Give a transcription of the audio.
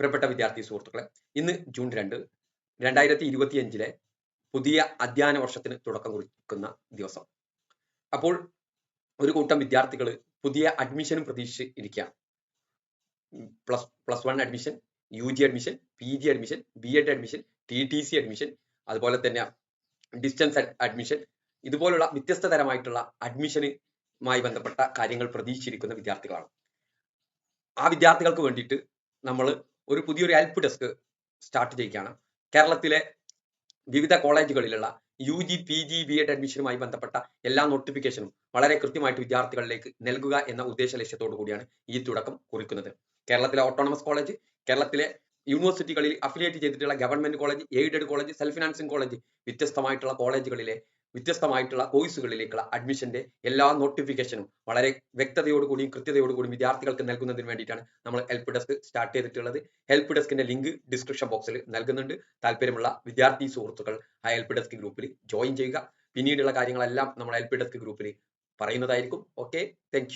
പ്രിയപ്പെട്ട വിദ്യാർത്ഥി സുഹൃത്തുക്കളെ ഇന്ന് ജൂൺ രണ്ട് രണ്ടായിരത്തി ഇരുപത്തിയഞ്ചിലെ പുതിയ അധ്യയന വർഷത്തിന് തുടക്കം കുറിക്കുന്ന ദിവസം. അപ്പോൾ ഒരു കൂട്ടം വിദ്യാർത്ഥികൾ പുതിയ അഡ്മിഷനും പ്രതീക്ഷിച്ച് ഇരിക്കുകയാണ് plus plus one admission U G admission P G admission B Ed admission T T C admission അതുപോലെ തന്നെ ഡിസ്റ്റൻസ് അഡ്മിഷൻ ഇതുപോലുള്ള വ്യത്യസ്ത തരമായിട്ടുള്ള അഡ്മിഷനുമായി ബന്ധപ്പെട്ട കാര്യങ്ങൾ പ്രതീക്ഷിച്ചിരിക്കുന്ന വിദ്യാർത്ഥികളാണ്. ആ വിദ്യാർത്ഥികൾക്ക് വേണ്ടിയിട്ട് നമ്മൾ ഒരു പുതിയൊരു ഹെൽപ്പ് ഡെസ്ക് സ്റ്റാർട്ട് ചെയ്യുകയാണ്. കേരളത്തിലെ വിവിധ കോളേജുകളിലുള്ള U G P G B Ed അഡ്മിഷനുമായി ബന്ധപ്പെട്ട എല്ലാ നോട്ടിഫിക്കേഷനും വളരെ കൃത്യമായിട്ട് വിദ്യാർത്ഥികളിലേക്ക് നൽകുക എന്ന ഉദ്ദേശ ലക്ഷ്യത്തോടു കൂടിയാണ് ഈ തുടക്കം കുറിക്കുന്നത്. കേരളത്തിലെ ഓട്ടോണമസ് കോളേജ് കേരളത്തിലെ യൂണിവേഴ്സിറ്റികളിൽ അഫിലിയേറ്റ് ചെയ്തിട്ടുള്ള government college aided college self financing college വ്യത്യസ്തമായിട്ടുള്ള കോളേജുകളിലെ വ്യത്യസ്തമായിട്ടുള്ള കോഴ്സുകളിലേക്കുള്ള അഡ്മിഷന്റെ എല്ലാ നോട്ടിഫിക്കേഷനും വളരെ വ്യക്തതയോടുകൂടിയും കൃത്യതയോടുകൂടിയും വിദ്യാർത്ഥികൾക്ക് നൽകുന്നതിന് വേണ്ടിയിട്ടാണ് നമ്മൾ ഹെൽപ്പ് ഡെസ്ക് സ്റ്റാർട്ട് ചെയ്തിട്ടുള്ളത്. ഹെൽപ്പ് ഡെസ്കിന്റെ ലിങ്ക് ഡിസ്ക്രിപ്ഷൻ ബോക്സിൽ നൽകുന്നുണ്ട്. താല്പര്യമുള്ള വിദ്യാർത്ഥി സുഹൃത്തുക്കൾ ആ ഹെൽപ്പ് ഡെസ്ക് ഗ്രൂപ്പിൽ ജോയിൻ ചെയ്യുക. പിന്നീടുള്ള കാര്യങ്ങളെല്ലാം നമ്മൾ ഹെൽപ്പ് ഡെസ്ക് ഗ്രൂപ്പിൽ പറയുന്നതായിരിക്കും. Okay thank